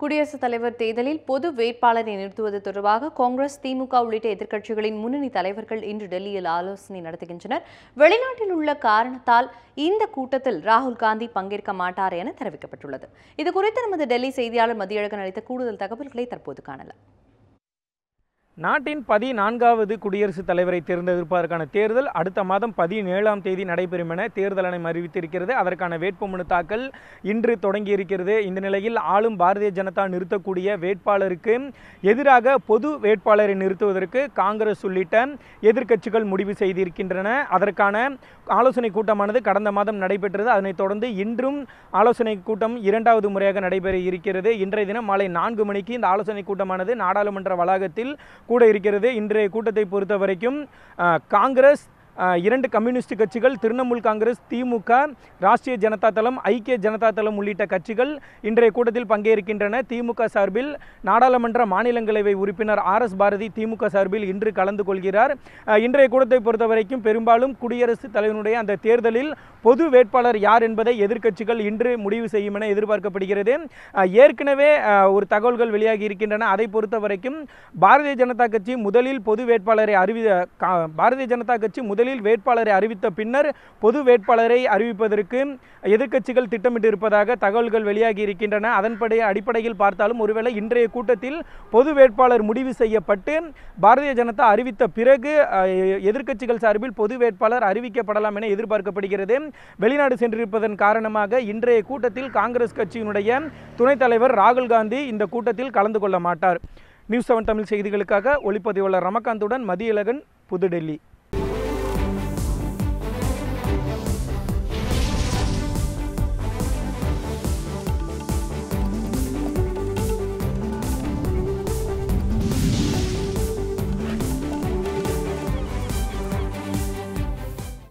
குடியரசுத் தலைவர் தேர்தலில் பொது வேட்பாளரை நிறுத்துவது தொடர்பாக காங்கிரஸ் திமுக உள்ளிட்ட எதிர்க்கட்சிகளின் முன்னணி தலைவர்கள் இன்று டெல்லியில் ஆலோசனை நடத்துகின்றனர். வெளிநாட்டில் உள்ள காரணத்தால் இந்த கூட்டத்தில் ராகுல் காந்தி பங்கேற்க மாட்டார் என தெரிவிக்கப்பட்டுள்ளது. இது குறித்து நமது டெல்லி செய்தியாளர் மதியழகன் அளித்த கூடுதல் தகவல்களை தற்போது காணலாம். நாட்டின் பதினான்காவது குடியரசுத் தலைவரை தேர்ந்தெடுப்பதற்கான தேர்தல் அடுத்த மாதம் பதினேழாம் தேதி நடைபெறும் என தேர்தல் ஆணையம் அறிவித்திருக்கிறது. அதற்கான வேட்புமனு தாக்கல் இன்று தொடங்கியிருக்கிறது. இந்த நிலையில் ஆளும் பாரதிய ஜனதா நிறுத்தக்கூடிய வேட்பாளருக்கு எதிராக பொது வேட்பாளரை நிறுத்துவதற்கு காங்கிரஸ் உள்ளிட்ட எதிர்க்கட்சிகள் முடிவு செய்திருக்கின்றன. அதற்கான ஆலோசனை கூட்டமானது கடந்த மாதம் நடைபெற்றது. அதனைத் தொடர்ந்து இன்றும் ஆலோசனை கூட்டம் இரண்டாவது முறையாக நடைபெற இருக்கிறது. இன்றைய தினம் மாலை நான்கு மணிக்கு இந்த ஆலோசனை கூட்டமானது நாடாளுமன்ற வளாகத்தில் கூட இருக்கிறது. இன்றைய கூட்டத்தை பொறுத்த வரைக்கும் காங்கிரஸ் இரண்டு கம்யூனிஸ்ட் கட்சிகள் திரிணாமுல் காங்கிரஸ் திமுக ராஷ்டிரிய ஜனதா தளம் ஐக்கிய ஜனதா தளம் உள்ளிட்ட கட்சிகள் இன்றைய கூட்டத்தில் பங்கேற்கின்றன. திமுக சார்பில் நாடாளுமன்ற மாநிலங்களவை உறுப்பினர் ஆர் எஸ் பாரதி திமுக சார்பில் இன்று கலந்து கொள்கிறார். இன்றைய கூட்டத்தை பொறுத்த வரைக்கும் பெரும்பாலும் குடியரசுத் தலைவனுடைய அந்த தேர்தலில் பொது வேட்பாளர் யார் என்பதை எதிர்க்கட்சிகள் இன்று முடிவு செய்யும் என எதிர்பார்க்கப்படுகிறது. ஏற்கனவே ஒரு தகவல்கள் வெளியாகி இருக்கின்றன. அதை பொறுத்த வரைக்கும் பாரதிய ஜனதா கட்சி முதலில் பொது வேட்பாளரை அறிவி பாரதிய ஜனதா கட்சி முதலில் வேட்பாளரை அறிவித்த பின்னர் பொது வேட்பாளரை அறிவிப்பதற்கு எதிர்க்கட்சிகள் திட்டமிட்டு இருப்பதாக தகவல்கள் வெளியாகி இருக்கின்றன. அதன்படி அடிப்படையில் பார்த்தாலும் ஒருவேளை இன்றைய கூட்டத்தில் பொது வேட்பாளர் முடிவு செய்யப்பட்டு பாரதிய ஜனதா அறிவித்த பிறகு எதிர்க்கட்சிகள் சார்பில் பொது வேட்பாளர் அறிவிக்கப்படலாம் என எதிர்பார்க்கப்படுகிறது. வெளிநாடு சென்றிருப்பதன் காரணமாக இன்றைய கூட்டத்தில் காங்கிரஸ் கட்சியினுடைய துணைத் தலைவர் ராகுல் காந்தி இந்த கூட்டத்தில் கலந்து கொள்ள மாட்டார். நியூஸ் செவன் தமிழ் செய்திகளுக்காக ஒளிப்பதிவாளர் ரமகாந்துடன் மதியழகன் புதுடெல்லி.